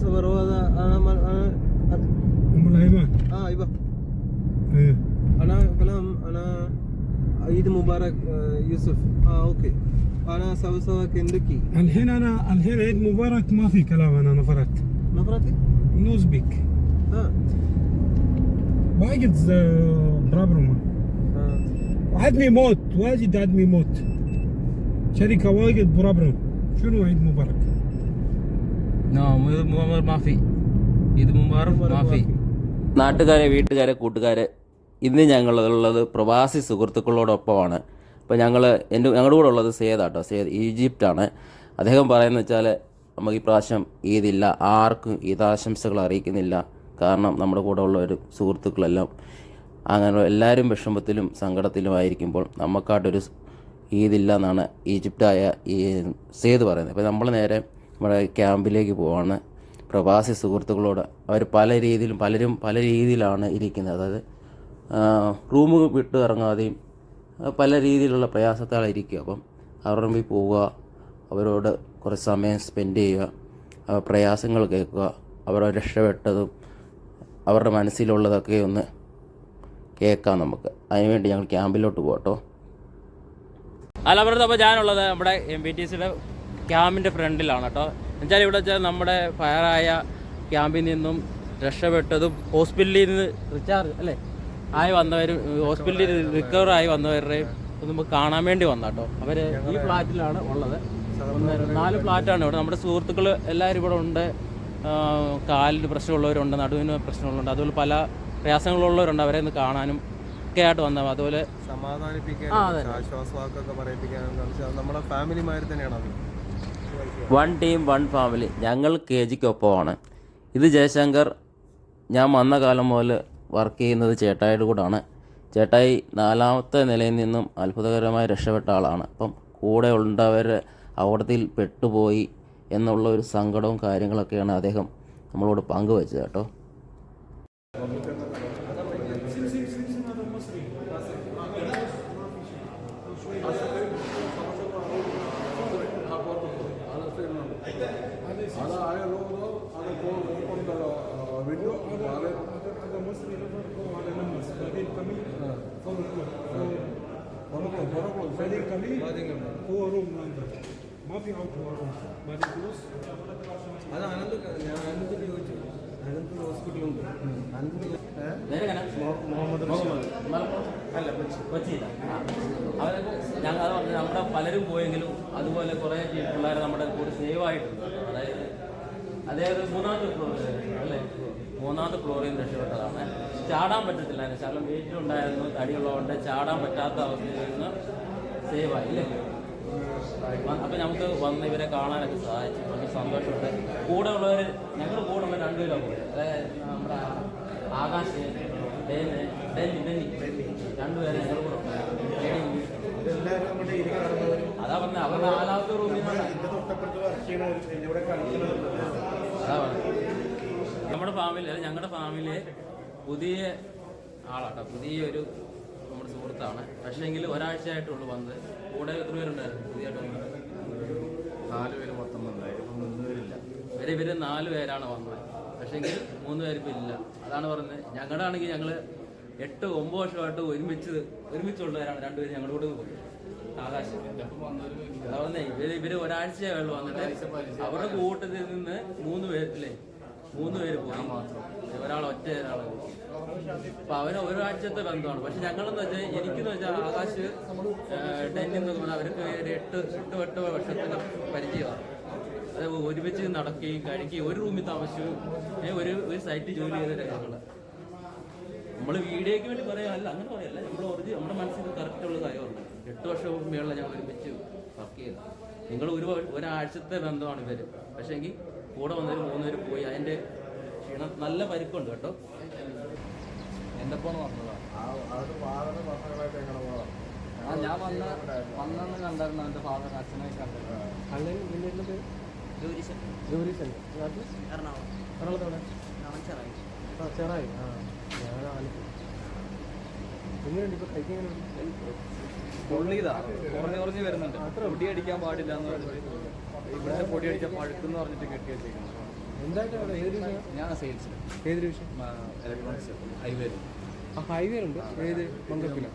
صبر هذا أنا ما أنا أم الايمان آه أيوه. إيه. أنا كلام أنا عيد مبارك آه، يوسف. آه أوكي. أنا سوي سوا كندكي. الحين أنا الحين عيد مبارك ما في كلام أنا نفرت. نفرتي نوزبيك. آه. واجد بروبلم آه. عدمي موت واجد عدمي موت. شركة واجد بروبلم شنو عيد مبارك؟ മാഫി. ഇത് മാഫി. നാട്ടുകാരെ വീട്ടുകാരെ കൂട്ടുകാരെ ഇന്ന് ഞങ്ങളുള്ളത് പ്രവാസി സുഹൃത്തുക്കളോടൊപ്പമാണ്. അപ്പോൾ ഞങ്ങൾ എന്റെ ഞങ്ങളുടെ കൂടെ ഉള്ളത് സേദാട്ടോ സേദ് ഈജിപ്റ്റാണ്. അദ്ദേഹം പറയുന്നത് വെച്ചാൽ നമുക്ക് ഈ പ്രാവശ്യം ഈദില്ല ആർക്കും ഈദാശംസകൾ അറിയിക്കുന്നില്ല. കാരണം നമ്മുടെ കൂടെ ഉള്ള ഒരു സുഹൃത്തുക്കളെല്ലാം അങ്ങനെ എല്ലാവരും വിഷമത്തിലും സങ്കടത്തിലും ആയിരിക്കുമ്പോൾ നമുക്കായിട്ടൊരു ഈദില്ല എന്നാണ് ഈജിപ്റ്റായ ഈ സേത് പറയുന്നത്. അപ്പോൾ നമ്മൾ നേരെ നമ്മുടെ ക്യാമ്പിലേക്ക് പോവാണ്. പ്രവാസി സുഹൃത്തുക്കളോട് അവർ പല രീതിയിലും പലരും പല രീതിയിലാണ് ഇരിക്കുന്നത്. അതായത് റൂം വിട്ട് ഇറങ്ങാതെയും പല രീതിയിലുള്ള പ്രയാസത്താലിരിക്കുക അപ്പം അവരുടെ മുമ്പിൽ പോവുക അവരോട് കുറച്ച് സമയം സ്പെൻഡ് ചെയ്യുക പ്രയാസങ്ങൾ കേൾക്കുക അവരെ രക്ഷപ്പെട്ടതും അവരുടെ മനസ്സിലുള്ളതൊക്കെ ഒന്ന് കേൾക്കാം നമുക്ക്. അതിനുവേണ്ടി ഞങ്ങൾ ക്യാമ്പിലോട്ട് പോകട്ടോ അല്ല അവരുടെ അപ്പോൾ ഞാനുള്ളത് നമ്മുടെ എം ബി ടി സിയുടെ ക്യാമ്പിന്റെ ഫ്രണ്ടിലാണ് കേട്ടോ. എന്നുവെച്ചാൽ ഇവിടെ വെച്ചാൽ നമ്മുടെ ഫയറായ ക്യാമ്പിൽ നിന്നും രക്ഷപ്പെട്ടതും ഹോസ്പിറ്റലിൽ നിന്ന് റിച്ചാർജ് അല്ലേ? ആയി വന്നവരും ഹോസ്പിറ്റലിൽ റിക്കവർ ആയി വന്നവരുടെയും നമുക്ക് കാണാൻ വേണ്ടി വന്ന കേട്ടോ. അവർ ഈ ഫ്ലാറ്റിലാണ് ഉള്ളത്. നാല് ഫ്ലാറ്റാണ് ഇവിടെ. നമ്മുടെ സുഹൃത്തുക്കൾ എല്ലാവരും ഇവിടെ ഉണ്ട്. കാലിന് പ്രശ്നമുള്ളവരുണ്ട് നടുവിന് പ്രശ്നമുള്ളവരുണ്ട്. അതുപോലെ പല പ്രയാസങ്ങളുള്ളവരുണ്ട്. അവരെ ഒന്ന് കാണാനും ഒക്കെ ആയിട്ട് വന്നത്. അതുപോലെ സമാധാനിപ്പിക്കാനും അതെ. ആശ്വാസവാക്കൊക്കെ പറയിപ്പിക്കാനും വെച്ചാൽ നമ്മുടെ ഫാമിലിമാർ തന്നെയാണ് അത്. One team one family. ഞങ്ങൾ കെ ജിക്കൊപ്പമാണ്. ഇത് ജയശങ്കർ ഞാൻ വന്ന കാലം മുതൽ വർക്ക് ചെയ്യുന്നത് ചേട്ടായിയുടെ കൂടാണ്. ചേട്ടായി നാലാമത്തെ നിലയിൽ നിന്നും അത്ഭുതകരമായി രക്ഷപ്പെട്ട ആളാണ്. അപ്പം കൂടെ ഉണ്ടവർ അവിടത്തിൽ പെട്ടുപോയി എന്നുള്ള ഒരു സങ്കടവും കാര്യങ്ങളൊക്കെയാണ് അദ്ദേഹം നമ്മളോട് പങ്കുവച്ചത് കേട്ടോ. هو روم نمبر ما في اوت روم بعدين فلوس അത് അനന്ത് ഞാൻ അനന്തത്തിൽ ചോദിച്ചു അനന്തപുർ ഹോസ്പിറ്റലുണ്ട് അനന്തപുർ മുഹമ്മദ് അല്ല കൊച്ചിയില അവരൊക്കെ ഞങ്ങൾ അത് പറഞ്ഞത് നമ്മുടെ പലരും പോയെങ്കിലും അതുപോലെ കുറേ പിള്ളേർ നമ്മുടെ കൂടെ സേവ് ആയിട്ടുണ്ട് അതായത് അതായത് മൂന്നാമത്തെ ഫ്ലോറിൽ അല്ലേ മൂന്നാമത്തെ ഫ്ലോറിൽ നിന്ന് രക്ഷപ്പെട്ടതാണ് ചാടാൻ പറ്റത്തില്ലായിരുന്നു ശകലം വെയിറ്റ് ഉണ്ടായിരുന്നു തടിയുള്ളതുകൊണ്ട് ചാടാൻ പറ്റാത്ത അവസ്ഥയിൽ നിന്ന് സേവ് ആയി അല്ലേ അപ്പം നമുക്ക് വന്ന് ഇവരെ കാണാനൊക്കെ സഹായിച്ചു. വളരെ സന്തോഷമുണ്ട്. കൂടെ ഉള്ളവർ ഞങ്ങളുടെ കൂടെ ഉള്ള രണ്ടുപേരും കൂടെ അതായത് നമ്മുടെ ആകാശ് ഡെന്നി ഡെന്നി കൂടെ അതാ പറഞ്ഞ അവരുടെ നാലാമത്തെ കളിക്കുന്നവരും അതാ പറഞ്ഞത്. നമ്മുടെ ഫാമിലി ഞങ്ങളുടെ ഫാമിലി പുതിയ ആളാട്ടോ. പുതിയ ഒരു പക്ഷേ എങ്കിൽ ഒരാഴ്ചയായിട്ടുള്ളൂ വന്ന് കൂടെ എത്ര പേരുണ്ടായിരുന്നു? പുതിയതായിട്ട് വന്നത്? നാല് പേര് മൊത്തം വന്നായിരുന്നു മൂന്ന് പേരില്ല. ഇവർ ഇവർ നാല് പേരാണ് വന്നത്. പക്ഷേങ്കിൽ മൂന്ന് പേര് ഇല്ല. അതാണ് പറഞ്ഞത്. ഞങ്ങളുടെ ആണെങ്കിൽ ഞങ്ങൾ എട്ട് ഒമ്പത് വർഷമായിട്ട് ഒരുമിച്ച് ഒരുമിച്ചുള്ളവരാണ് രണ്ടുപേരും ഞങ്ങളുടെ കൂടെ പോയി. ആകാശം. അതാ പറഞ്ഞേ ഇവർ ഇവർ ഒരാഴ്ചയേ ഉള്ളൂ വന്നിട്ട്. അവരുടെ കൂട്ടത്തിൽ നിന്ന് മൂന്ന് പേര് അല്ലേ മൂന്ന് പേര് പോയി. മാത്രം. ഒരാൾ ഒറ്റ പോയി. അപ്പൊ അവന് ഒരാഴ്ചത്തെ ബന്ധമാണ്. പക്ഷെ ഞങ്ങളെന്ന് വെച്ചാൽ എനിക്കെന്ന് വെച്ചാൽ ആകാശ് ടെന്നിൽ നിന്ന് പറഞ്ഞാൽ അവർക്ക് ഒരു എട്ട് എട്ട് എട്ട് വർഷത്തിന് പരിചയമാണ്. അത് ഒരുമിച്ച് നടക്കുകയും കഴിക്കുകയും ഒരു റൂമിൽ താമസിച്ചു. ഒരു ഒരു സൈറ്റ് ജോലി ചെയ്ത രംഗങ്ങൾ നമ്മൾ വീഡിയോയ്ക്ക് വേണ്ടി പറയാനല്ല അങ്ങനെ പറയല്ല നമ്മൾ ഒറിജിനൽ നമ്മുടെ മനസ്സിൽ കറക്റ്റ് ഉള്ള കാര്യമുണ്ട് എട്ട് വർഷം മുമ്പെയുള്ള ഞങ്ങൾ ഒരുമിച്ച് വർക്ക് ചെയ്തത് നിങ്ങൾ ഒരു ഒരാഴ്ചത്തെ ബന്ധമാണ് ഇവർ പക്ഷേങ്കിൽ കൂടെ വന്നവർ മൂന്നുപേര് പോയി. അതിന്റെ ക്ഷീണം നല്ല പരിക്കുണ്ട് കേട്ടോ. എന്റെ ഫോൺ വന്നതാണ് ആ ഞാൻ വന്ന വന്നെന്ന് കണ്ടായിരുന്നു എന്റെ ഫാദർ അച്ഛനെ കണ്ടിരുന്നു. അല്ലെങ്കിൽ നിന്റെ പേര് ഗൗരീശൻ എറണാകുളം. എറണാകുളത്തോടെ ആ ചെറായി. ആ ഞാൻ ആലപ്പുഴ. എങ്ങനെയുണ്ട് ഇപ്പൊ കഴിക്കാൻ എങ്ങനെയുണ്ട്? പൊള്ളിയതാ. കുറഞ്ഞ് കുറഞ്ഞ് വരുന്നുണ്ട്. അത്ര അടിക്കാൻ പാടില്ല എന്ന് പറഞ്ഞിട്ട്. ഇവിടുത്തെ പൊടി അടിച്ചാൽ പഴുക്കെന്ന് പറഞ്ഞിട്ട് കെട്ടി വെച്ചേക്കുന്നത് എന്തായിട്ടാണ്? അവിടെ ഏത് ഡിവിഷനാ? ഞാൻ സെയിൽസിൽ ഏത് ഡിവിഷൻ? ഇലക്ട്രോണിക്സ് ഹൈവേ ആ ഹൈവേ ഉണ്ട് ഏത്? മംഗലത്തിലോ?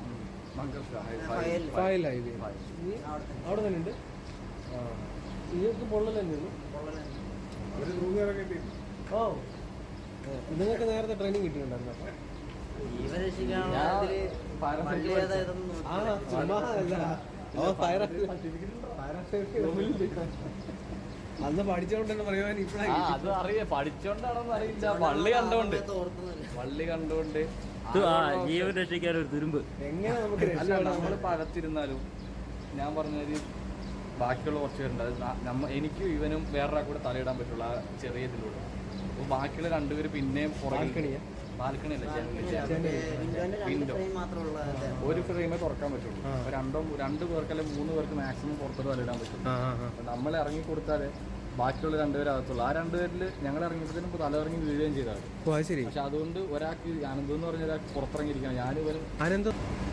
ഫയൽ ഹൈവേ അവിടെ തന്നെ. ഉണ്ട്. പൊള്ളൽ തന്നെയുള്ളൂ ഓ. നിങ്ങൾക്ക് നേരത്തെ ട്രെയിനിങ് കിട്ടിയിട്ടുണ്ടായിരുന്നു അല്ല. ഫയർ അന്ന് പഠിച്ചോണ്ടെന്ന് പറയുവാൻ ഇപ്പഴാ ആ അത് അറിയാം. പഠിച്ചോണ്ടാണെന്ന് അറിയില്ല. പള്ളി കണ്ടോണ്ട്. പള്ളി കണ്ടോണ്ട്. ജീവൻ രക്ഷിക്കാൻ ഒരു തുരുമ്പ്. എങ്ങനെ നമുക്ക് അല്ല നമ്മൾ പകത്തിരുന്നാലും ഞാൻ പറഞ്ഞത് ബാക്കിയുള്ള കുറച്ച് പേരുണ്ട്. അത് നമ്മ എനിക്കും ഇവനും വേറൊരാൾ കൂടെ തലയിടാൻ പറ്റുള്ള ആ ചെറിയ ഇതിലൂടെ. അപ്പോൾ ബാക്കിയുള്ള രണ്ടുപേര് പിന്നെയും ബാൽക്കണിയാ? ബാൽക്കണി. അല്ല ഒരു ഫ്രെയിമേ തുറക്കാൻ പറ്റുള്ളൂ. രണ്ടോ രണ്ട് പേർക്ക് അല്ലെങ്കിൽ മൂന്ന് പേർക്ക് മാക്സിമം പുറത്തോട്ട് ആ അപ്പൊ നമ്മൾ ഇറങ്ങി കൊടുത്താലേ ബാക്കിയുള്ള രണ്ടുപേരകത്തുള്ളൂ ആ രണ്ടുപേരിൽ ഞങ്ങൾ ഇറങ്ങിയപ്പോഴത്തേനും ഇപ്പോൾ ഇറങ്ങി വീഴുകയും ചെയ്താണ് ശരി. പക്ഷെ അതുകൊണ്ട് ഒരാൾക്ക് അനന്ത് എന്ന് പറഞ്ഞ ഒരാൾക്ക് പുറത്തിറങ്ങിയിരിക്കണം. ഞാനിവരും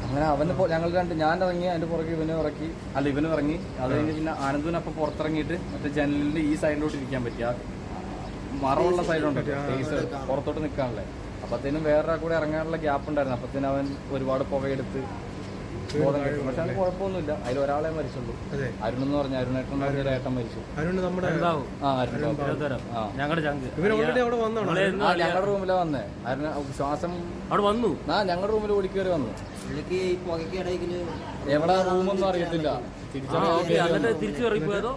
അങ്ങനെ അവന് ഞങ്ങൾ രണ്ട് ഞാൻ ഇറങ്ങി അതിന്റെ പുറകെ ഇവനും ഇറക്കി. അല്ല ഇവനും ഇറങ്ങി. അത് കഴിഞ്ഞ് പിന്നെ ആനന്ദിന് അപ്പൊ പുറത്തിറങ്ങിയിട്ട് മറ്റേ ജനലിന്റെ ഈ സൈഡിലോട്ട് ഇരിക്കാൻ പറ്റിയ മറവുള്ള സൈഡിലുണ്ട് പുറത്തോട്ട് നിൽക്കാനുള്ള അപ്പത്തേനും വേറൊരാൾ കൂടെ ഇറങ്ങാനുള്ള ഗ്യാപ്പ് ഉണ്ടായിരുന്നു. അപ്പത്തേനും അവൻ ഒരുപാട് പുകയെടുത്ത് ബോധം കെട്ടു. പക്ഷെ അതിന് കുഴപ്പമൊന്നുമില്ല. അതിൽ ഒരാളെ മരിച്ചുള്ളൂ. അതെ. അരുൺ എന്ന് പറഞ്ഞ അരുണേട്ടൻ ഒരു ഏട്ടൻ മരിച്ചു. നമ്മുടെ ആ അരുൺ ഞങ്ങളുടെ റൂമിലാണ് വന്നേ. അരുൺ ശ്വാസം അവിടെ വന്നു. ആ ഞങ്ങളുടെ റൂമിൽ ഓടിക്കേറി വന്നു. എവിടെ റൂമൊന്നും അറിയത്തില്ല.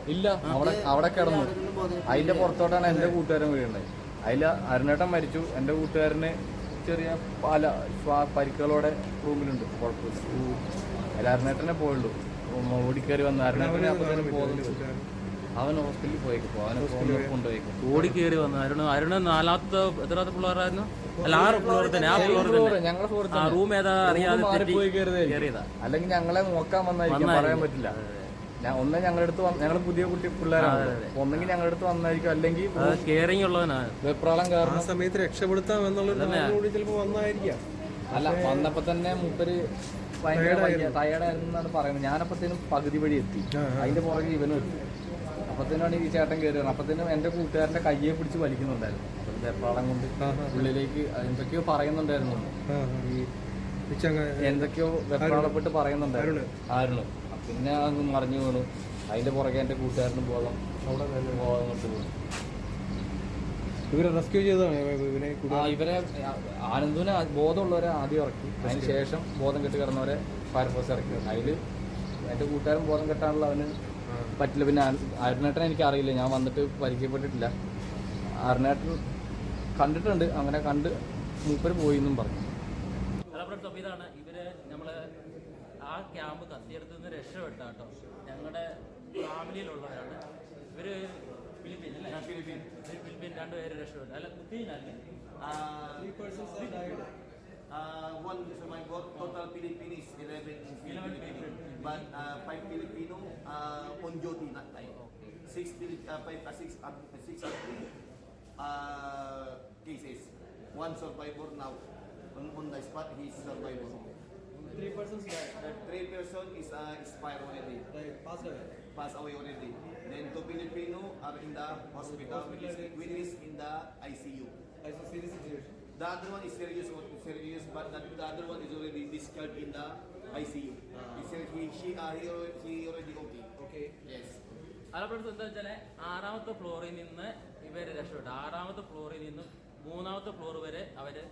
ഇല്ല അവിടെ അവിടെ കിടന്നു. അതിന്റെ പുറത്തോട്ടാണ് എന്റെ കൂട്ടുകാരൻ വീഴുന്നത്. അതിൽ അരുണേട്ടൻ മരിച്ചു. എന്റെ കൂട്ടുകാരന് ചെറിയ പല പരിക്കുകളോടെ റൂമിലുണ്ട്. കുഴപ്പമില്ല. അതിൽ അരുണേട്ടനെ പോയുള്ളൂ. ഓടിക്കയറി വന്ന. അരുണേട്ടനെ അപ്പം തന്നെ പോയി. അവൻ ഹോസ്പിറ്റലിൽ പോയേക്കും. അവൻ ഹോസ്പിറ്റലിൽ കൊണ്ടുപോയേക്കും. ഓടി കയറി വന്നു. അരുണ് അരുണ് നാലാമത്തെ എത്രാമത്തെ പിള്ളേരായിരുന്നു അല്ല ആറ് പിള്ളേർ തന്നെ ആ പിള്ളേർ ഞങ്ങളുടെ റൂം ഏതാ അറിയാതെ അല്ലെങ്കിൽ ഞങ്ങളെ നോക്കാൻ വന്നായിരിക്കും. പറയാൻ പറ്റില്ല. ഞാൻ ഒന്നും ഞങ്ങളുടെ അടുത്ത് ഞങ്ങൾ പുതിയ കുട്ടി പിള്ളേരാണ്. ഒന്നെങ്കിൽ ഞങ്ങളുടെ അടുത്ത് വന്നായിരിക്കും. അല്ലെങ്കിൽ കെയറിംഗ് ഉള്ളവനാണ് വെപ്രാളം കാരണം സമയത്ത് രക്ഷപ്പെടുത്താം എന്നുള്ള കൂടി ചിലപ്പോ വന്നായിരിക്കാം. അല്ല വന്നപ്പോ തന്നെ മൂപ്പര് ഭയങ്കര ടയർഡായിരുന്നു എന്നാണ് പറയുന്നത്. ഞാനപ്പത്തേനും പകുതി വഴി എത്തി. അതിന്റെ പുറകെ ഇവനും എത്തി. അപ്പത്തേനാണ് ഈ ചേട്ടൻ കയറി അപ്പത്തേനും എന്റെ കൂട്ടുകാരന്റെ കയ്യെ പിടിച്ച് വലിക്കുന്നുണ്ടായിരുന്നു. വെപ്രാളം കൊണ്ട് ഉള്ളിലേക്ക് എന്തൊക്കെയോ പറയുന്നുണ്ടായിരുന്നു. ഈ എന്തൊക്കെയോ വെപ്രാളപ്പെട്ട് പറയുന്നുണ്ടായിരുന്നു. ആരുണ് പിന്നെ അങ്ങ് മറിഞ്ഞു വീണു. അതിന്റെ പുറകെ എന്റെ കൂട്ടുകാരനും ബോധം അവിടെ ബോധം കൊണ്ട് വീണു. ഇവരെ റെസ്ക്യൂ ചെയ്തതാണ്? ഇവനെ ആ ഇവരെ ആനന്ദുവിനെ ബോധമുള്ളവരെ ആദ്യം ഇറക്കി. അതിന് ശേഷം ബോധം കെട്ട് കിടന്നവരെ ഫയർഫോഴ്സ് ഇറക്കി. അതിൽ എന്റെ കൂട്ടുകാരൻ ബോധം കെട്ടാനുള്ള അവന് പറ്റില്ല. പിന്നെ അരുണേട്ടൻ എനിക്ക് അറിയില്ല ഞാൻ വന്നിട്ട് പരിചയപ്പെട്ടിട്ടില്ല. അരുണേട്ടൻ കണ്ടിട്ടുണ്ട്. അങ്ങനെ കണ്ട് മൂപ്പര് പോയി എന്നും പറഞ്ഞു. ഹലോ ഫ്രണ്ട്സ് അപ്പോൾ ഇതാണ് ഇവർ നമ്മൾ ആ ക്യാമ്പ് കത്തിയെടുത്ത് നിന്ന് രക്ഷപ്പെട്ട കേട്ടോ ഞങ്ങളുടെ ഫാമിലിയിലുള്ളവരാണ് ഇവര് ഫിലിപ്പീൻ അല്ലേ ഫിലിപ്പീൻ ഫിലിപ്പീൻ രണ്ടുപേര് രക്ഷപ്പെട്ടു അല്ല കുത്തീനല്ലേ Uh, one survivor, total Filipinos 11 in Philippines. But uh, 5 Filipino uh, on duty that time. 6 Filip- uh, five, uh, six, uh, six uh, cases. One survivor now. On, on the spot, he's survivor. Three persons Three person is uh, expired already. Passed away already. Then two Filipino are in the hospital, which is, which is in the ICU. Serious situation The other one is serious, serious, but the, the other one is already discharged in the ICU. He said he, she, uh, he, already, he already okay. Okay Yes. Hello friends എന്താ വെച്ചാൽ ആറാമത്തെ ഫ്ലോറിൽ നിന്ന് ഇവര് രക്ഷപ്പെട്ടു ആറാമത്തെ ഫ്ലോറിൽ നിന്ന് മൂന്നാമത്തെ ഫ്ലോർ വരെ അവര്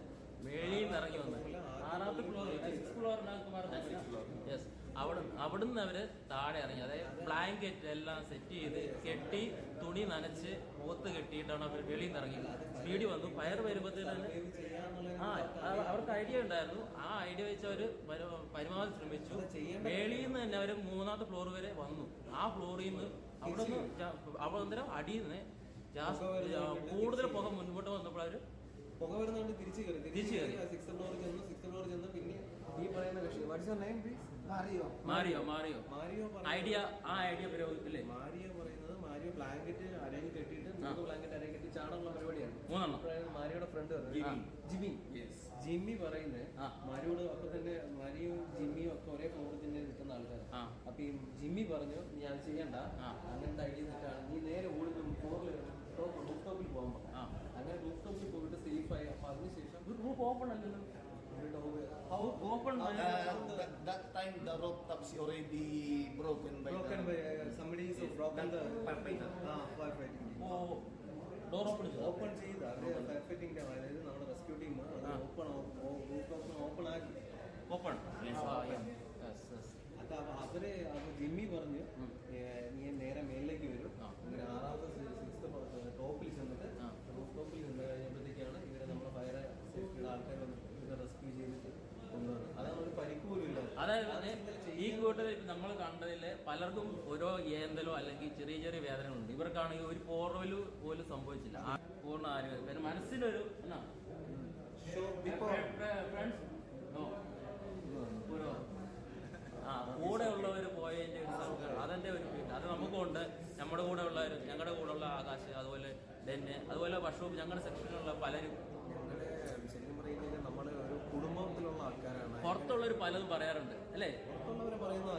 നിന്ന് ഇറങ്ങി വന്നു. ആറാമത്തെ ഫ്ലോർ സിക്സ് ഫ്ലോറിനകത്ത് യെസ് അവിടെ അവിടുന്ന് അവർ താഴെ ഇറങ്ങി. അതായത് ബ്ലാങ്കറ്റ് എല്ലാം സെറ്റ് ചെയ്ത് കെട്ടി തുണി നനച്ച് പോത്ത് കെട്ടിയിട്ടാണ് അവർ വെളിയിൽ നിന്ന് ഇറങ്ങി പീടി വന്നു. ഫയർ വരുമ്പോഴത്തേന് ആ അവ- അവർക്ക് ഐഡിയ ഉണ്ടായിരുന്നു. ആ ഐഡിയ വെച്ച് അവർ പരമാവധി ശ്രമിച്ചു. മേളിൽ നിന്ന് തന്നെ അവർ മൂന്നാമത്തെ ഫ്ലോർ വരെ വന്നു. ആ ഫ്ലോറിൽ നിന്ന് അവിടെ നിന്ന് അവിടെ അടിയിൽ നിന്ന് കൂടുതൽ പുക മുൻപോട്ട് വന്നപ്പോൾ അവർ പുക വരുന്നതുകൊണ്ട് തിരിച്ചു കയറി. തിരിച്ചു കയറി. സിക്സ് ഫ്ലോറിൽ ചെന്ന് സിക്സ് ഫ്ലോറിൽ ചെന്ന് പിന്നെ ഈ പറയുന്ന കക്ഷി what's your name please Mario. Mario Mario. Mario idea ആ ഐഡിയ പ്രയോഗിക്കില്ലേ മാരിയോ പറയുന്നത് മാരിയോ ബ്ലാങ്കറ്റ് അരയിൽ കെട്ടിയിട്ട് മൂന്ന് ബ്ലാങ്കറ്റ് അരയിൽ കെട്ടി ചാടാനുള്ള പരിപാടിയാണ്. മൂന്നെണ്ണം. മാരിയുടെ ഫ്രണ്ട് ജിമ്മി ജിമ്മി പറയുന്നത്. മാരിയോട് അപ്പൊ തന്നെ മാരിയും ജിമ്മിയും ഒക്കെ ഒരേ ഫ്ലോറിൽ തന്നെ നിൽക്കുന്ന ആൾക്കാർ അപ്പൊ ഈ ജിമ്മി പറഞ്ഞു ഞാൻ ചെയ്യണ്ട. അങ്ങനത്തെ ഐഡിയ നീ നേരെ ഓടുന്നു ഫ്ലോറിൽ റൂഫ് ടോപ്പിൽ പോകാൻ പറഞ്ഞു. അങ്ങനെ റൂഫ് ടോപ്പിൽ പോയിട്ട് സേഫായി അപ്പൊ അതിനുശേഷം റൂഫ് ഓപ്പൺ അല്ലല്ലോ. Open Uh, that, that time the rooftop is already broken by broken the by uh, somebody is broken the firefighter. ആ fire fighting door open open ചെയ്ത് അവർ ഫയർ team അതായത് നമ്മുടെ റെസ്ക്യൂ ടീം അത് open roof open ആക്കി. Open അപ്പൊ അവ- അവർ അവ ജിമ്മി പറഞ്ഞു നീ നേരെ മേളിലേക്ക് വരും. അങ്ങനെ ആറാമത്തെ ടോപ്പിൽ ചെന്നിട്ട് റൂഫ് ടോപ്പിൽ നിന്ന് കഴിഞ്ഞപ്പോഴത്തേക്കാണ് ഇവരെ നമ്മളെ ഫയർ സേഫ്റ്റിയുടെ ആൾക്കാർ ഇവരെ റെസ്ക്യൂ ചെയ്തിട്ട് കൊണ്ടുവന്നത്. അതാണ് ഒരു പരിക്ക് പോലും ഇല്ല അതായത് ഈ കൂട്ടത്തിൽ നമ്മൾ കണ്ടതിൽ പലർക്കും ഓരോ ഏന്തലോ അല്ലെങ്കിൽ ചെറിയ ചെറിയ വേദനകളുണ്ട്. ഇവർക്കാണെങ്കിൽ ഒരു പോറവൽ പോലും സംഭവിച്ചില്ല. പൂർണ ആരോഗ്യം. മനസ്സിനൊരു എന്നാ? ആ കൂടെ ഉള്ളവർ പോയതിന്റെ ഒരു സംഘം അതെന്റെ ഒരു അത് നമുക്കുണ്ട്. നമ്മുടെ കൂടെ ഉള്ള ഞങ്ങളുടെ കൂടെ ഉള്ള ആകാശ് അതുപോലെ ഡെന്ന് അതുപോലെ വർഷവും ഞങ്ങളുടെ സെക്ഷനിലുള്ള പലരും. നമ്മുടെ ഒരു കുടുംബത്തിലുള്ള ആൾക്കാരാണ് പുറത്തുള്ളവർ പലതും പറയാറുണ്ട് അല്ലേ?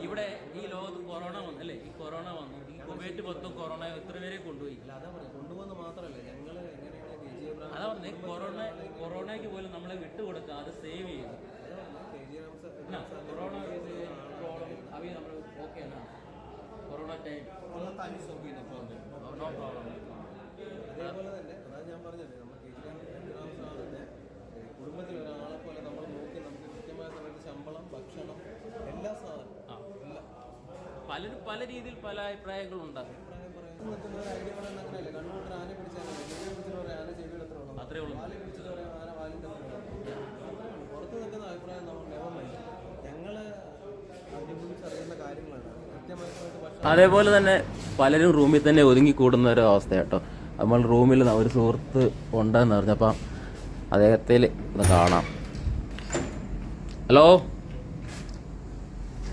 ഇവിടെ ഈ ലോകത്ത് കൊറോണ വന്നു അല്ലേ? ഈ കൊറോണ വന്നു ഈ കുവൈറ്റ് മൊത്തം കൊറോണ എത്ര പേരെ കൊണ്ടുപോയി. അതാ അതാ പറഞ്ഞേ കൊറോണ കൊറോണയ്ക്ക് പോലും നമ്മളെ വിട്ടുകൊടുക്കാതെ സേവ് ചെയ്യുന്നു കൊറോണ പ്രോബ്ലം നമ്മൾ ഓക്കെ ആണ്. Corona time. നോ പ്രോബ്ലം അതേപോലെ തന്നെ അതാ ഞാൻ പറഞ്ഞത് നമ്മൾ കെ ജി എബ്രാം സാറിന്റെ കുടുംബത്തിൽ ഒരാളെ പോലെ നമ്മൾ നോക്കി നമുക്ക് കൃത്യമായ സമയത്ത് ശമ്പളം ഭക്ഷണം എല്ലാ സാധനവും. എല്ലാം. പലരും പല രീതിയിൽ പല അഭിപ്രായങ്ങളുണ്ട്. അഭിപ്രായം പറയുന്നത് ഐഡിയ പറയുന്നത് അങ്ങനെയല്ല. കണ്ണുകൊണ്ട് ആന പിടിച്ചാൽ ചെവി പിടിച്ചിട്ട് പറയാം ആന ചെവിയുടെ എത്ര ഉള്ളൂ അത്രേ ഉള്ളൂ വാൽ പിടിച്ചിട്ട് പറയാം ആന വാലിന്റെ എത്ര ഉള്ളൂ പുറത്ത് നിൽക്കുന്ന അഭിപ്രായം നമ്മൾ നെവർ മൈൻഡ് ഞങ്ങൾ അതിനെക്കുറിച്ച് അറിയുന്ന കാര്യങ്ങളാണ് കൃത്യമായ സമയത്ത് ഭക്ഷണം അതേപോലെ തന്നെ പലരും റൂമിൽ തന്നെ ഒതുങ്ങി കൂടുന്ന ഒരു അവസ്ഥ കേട്ടോ നമ്മൾ റൂമിൽ ഒരു സുഹൃത്ത് ഉണ്ടെന്ന് പറഞ്ഞപ്പോൾ അദ്ദേഹത്തിൽ ഒന്ന് കാണാം. ഹലോ?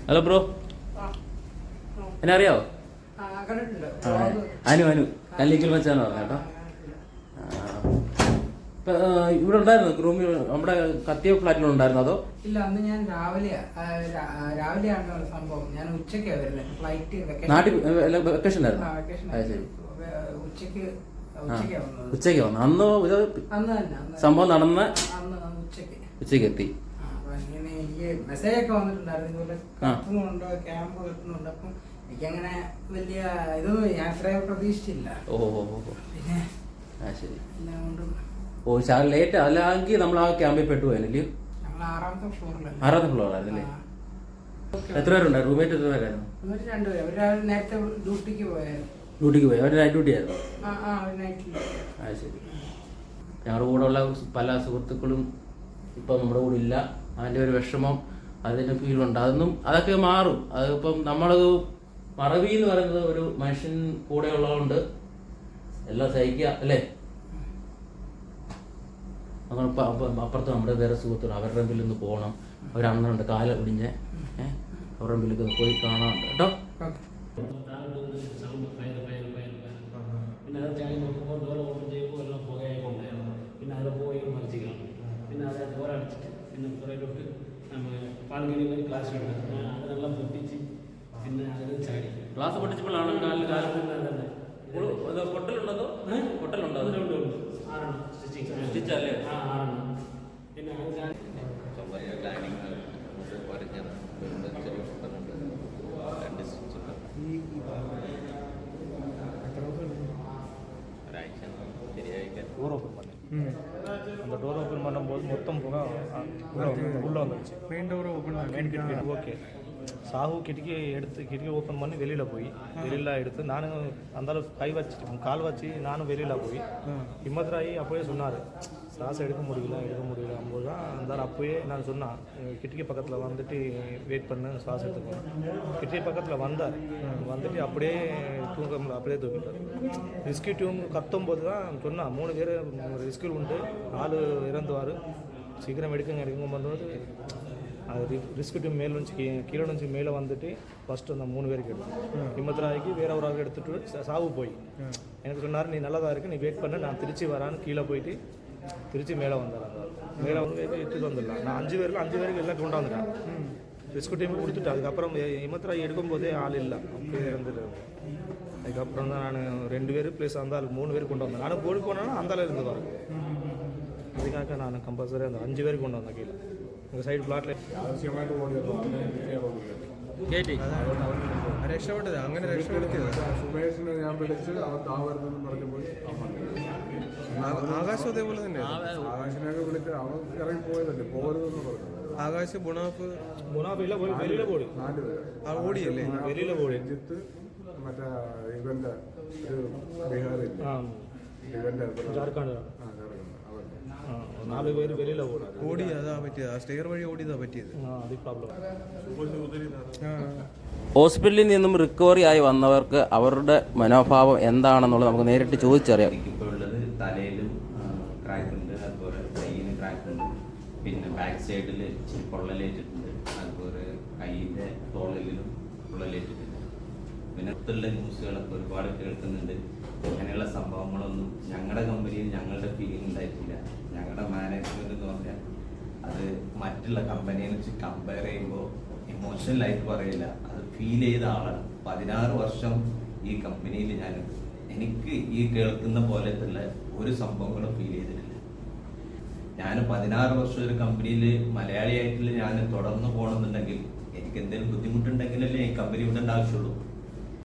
Hello bro? എന്നെ അറിയാവോ? അനു അനു. കല്ലിക്കൽ വെച്ചാന്ന് പറഞ്ഞു കേട്ടോ. ആ. ഇപ്പൊ, ആ, ഇവിടെ ഉണ്ടായിരുന്നു റൂമിൽ നമ്മുടെ കത്തിയ ഫ്ലാറ്റിലുണ്ടായിരുന്നു അതോ? ഇല്ല അന്ന് ഞാൻ രാവിലെ രാവിലെ രാവിലെയാണ് സംഭവം. ഞാൻ ഉച്ചയ്ക്കാണ് വരുന്നത്. ഫ്ലൈറ്റ് നാട്ടിൽ വെക്കേഷൻ ആയിരുന്നു. ഉച്ചയ്ക്ക് ഉച്ചയ്ക്ക് ഉച്ചയ്ക്ക് ഉച്ചയ്ക്ക് വന്നു അന്ന് ഇത് സംഭവം നടന്ന ഉച്ചയ്ക്ക്. എത്തി. മെസ്സേജ് ഒക്കെ വന്നിട്ടുണ്ടായിരുന്നു. കത്തുന്നുണ്ടോ ക്യാമ്പ് കത്തുന്നുണ്ട്. അപ്പം എനിക്കങ്ങനെ വലിയ ഇതൊന്നും ഞാൻ പ്രതീക്ഷിച്ചില്ല. ഓ. പിന്നെ ശരി. എല്ലാം കൊണ്ടും ഓ ശാല ലേറ്റ് അല്ലെങ്കിൽ നമ്മൾ ആ ക്യാമ്പിൽ പെട്ടു പോയല്ലേ ആറാമത്തെ ഫ്ലോറിലല്ലേ ആറാമത്തെ ആയിരുന്നല്ലേ എത്ര പേരുണ്ടായി റൂമേറ്റ് എത്ര പേരായിരുന്നു? ഒരു രണ്ടുപേരും അവർ രാവിലെ നേരത്തെ ഡ്യൂട്ടിക്ക് പോയായിരുന്നു. ഡ്യൂട്ടിക്ക് പോയി. അവർ നൈറ്റ് ഡ്യൂട്ടി ആയിരുന്നു? ആ ആ ഒരു നൈറ്റിൽ ആ ശരി. ഞങ്ങളുടെ കൂടെ ഉള്ള പല സുഹൃത്തുക്കളും ഇപ്പം നമ്മുടെ കൂടെ ഇല്ല. അതിന്റെ ഒരു വിഷമം അതിന്റെ ഫീലുണ്ട് അതൊന്നും അതൊക്കെ മാറും. അതിപ്പം നമ്മൾ മറവി എന്ന് പറയുന്നത് ഒരു മനുഷ്യൻ കൂടെ ഉള്ളതുകൊണ്ട് എല്ലാം സഹിക്കുക അല്ലേ? അങ്ങനെ അപ്പുറത്ത് നമ്മുടെ വേറെ സുഹൃത്തുക്കൾ അവരുടെ മുമ്പിൽ ഒന്ന് പോകണം. അവരന്നുണ്ട് കാല ഒടിഞ്ഞ് ഏഹ് അവരുടെ മുമ്പിൽ ഒന്ന് പോയി കാണാം. കേട്ടോ? പിന്നെ അത് ചാടി നോക്കുമ്പോൾ ഡോർ ഓപ്പൺ ചെയ്യുമ്പോൾ എല്ലാം പുകയൊക്കെ ഉണ്ടായിരുന്നു പിന്നെ അതിൽ പോയി പിന്നെ അത് പിന്നെ പുറയിലോട്ട് നമ്മൾ ക്ലാസ് അതിനെല്ലാം പൊട്ടിച്ച് പിന്നെ അതിൽ ചാടി. ഗ്ലാസ് പൊട്ടിച്ചപ്പോഴാണ് உள்ள வந்து- உள்ள வந்துருச்சு. மெயின் டோர் ஓப்பன் மெயின் கிட்டக்கி ஓகே சாகு கிட்டக்கி எடுத்து கிட்டக்கி ஓப்பன் பண்ணி வெளியில் போய் வெளியில் எடுத்து நானும் அந்த அளவு கை வச்சு கால் வச்சு நானும் வெளியில் போய் ஹிம்மத்ராயி அப்போயே சொன்னார். சாஸ் எடுக்க முடியல எடுக்க முடியல போது தான் அந்த ஆள் அப்போயே நான் சொன்னான் கிட்டக்கி பக்கத்தில் வந்துட்டு வெயிட் பண்ணு சாஸ் எடுத்துக்கணும் கிட்டக்கி பக்கத்தில் வந்தார். வந்துட்டு அப்படியே தூங்க அப்படியே தூங்கிட்டார். ரெஸ்கியூ டீம் கத்தும் போது தான் சொன்னான் மூணு பேர் ரெஸ்கியூ உண்டு ஆள் இறந்துவார். சீக்கிரம் எடுக்குங்க எடுக்குங்க பண்ணுறது அது ரிஸ்க் டீம் மேலே నుంచి கீ- கீழே నుంచి மேலே வந்துட்டு ஃபஸ்ட்டு அந்த மூணு பேருக்கு எடுத்தோம் ஹிம்மத்ராய்க்கு வேற ஒரு ஆள் எடுத்துட்டு சா- சாவு போய் எனக்கு சொன்னார் நீ நல்லதா இருக்கு நீ வெயிட் பண்ண நான் திருச்சி வரான்னு கீழே போயிட்டு திருச்சி மேலே வந்தார் அந்த ஆள் மேலே வந்து எடுத்துட்டு வந்துடலாம் நான் அஞ்சு பேருக்கு அஞ்சு பேருக்கு எல்லாம் கொண்டு வந்துட்டேன் ரிஸ்க் டீம் கொடுத்துட்டு அதுக்கப்புறம் ஹிம்மத்ராய் எடுக்கும்போதே ஆள் இல்லை அப்படியே இறந்துட்டு அதுக்கப்புறம் தான் நான் ரெண்டு பேர் ப்ளஸ் அந்த ஆள் மூணு பேர் கொண்டு வந்தேன் நான் போடி போனேன்னா அந்த ஆள் இருந்து வரேன் ಜಾಸ್ತಿಗಾಕ ನಾನು ಕಂಪಲ್ಸರಿ ಒಂದು ಅಂಜು ಬೇರಿಗೆ ಕೊಂಡು ಹಾಕಿಲ್ಲ ಒಂದು ಸೈಡ್ ಪ್ಲಾಟ್ಲೆ കേട്ടി. രക്ഷപ്പെട്ടത്. അങ്ങനെ ഞാൻ അവൻ ആകാശം അതേപോലെ തന്നെ ആകാശിനെയൊക്കെ വിളിച്ച് ഇറങ്ങി ആകാശ് ഗുണാഫ് ബുണാഫ് ഇല്ല വെളിയിലെ പോടി ആ ഓടിയല്ലേ? വെളിയിലെ പോടി മറ്റേ ഇവന്റെ ഒരു ബീഹാറിൽ ഇവന്റെ ജാർഖണ്ഡ് നാല് പേര് വെളിയിലെ പോടി ഓടി അതാ പറ്റിയത്. ആ സ്റ്റെയർ വഴി ഓടിയതാ പറ്റിയത്. ഹോസ്പിറ്റലിൽ നിന്നും റിക്കവറി ആയി വന്നവർക്ക് അവരുടെ മനോഭാവം എന്താണെന്നുള്ളത് നമുക്ക് നേരിട്ട് ചോദിച്ചറിയാം. തലയിൽ ഉള്ളത് തലയിലും പിന്നെ അടുത്തുള്ള ന്യൂസുകളൊക്കെ ഒരുപാട് കേൾക്കുന്നുണ്ട്. അങ്ങനെയുള്ള സംഭവങ്ങളൊന്നും ഞങ്ങളുടെ കമ്പനിയിൽ ഞങ്ങളുടെ ഫീലിംഗ് ഉണ്ടായിട്ടില്ല. ഞങ്ങളുടെ മാനേജ്മെന്റ് എന്ന് പറഞ്ഞാൽ അത് മറ്റുള്ള കമ്പനിയെ വെച്ച് കമ്പയർ ചെയ്യുമ്പോൾ ഇമോഷണലായിട്ട് പറയില്ല. അത് ഫീൽ ചെയ്ത ആളാണ്. പതിനാറ് വർഷം ഈ കമ്പനിയിൽ ഞാൻ എനിക്ക് ഈ കേൾക്കുന്ന പോലത്തുള്ള ഒരു സംഭവങ്ങളും ഫീൽ ചെയ്തിട്ടില്ല. ഞാൻ പതിനാറ് വർഷം ഒരു കമ്പനിയിൽ മലയാളിയായിട്ടുള്ള ഞാൻ തുടർന്ന് പോകണമെന്നുണ്ടെങ്കിൽ എനിക്ക് എന്തെങ്കിലും ബുദ്ധിമുട്ടുണ്ടെങ്കിലല്ലേ ഈ കമ്പനി വിടേണ്ട ആവശ്യമുള്ളൂ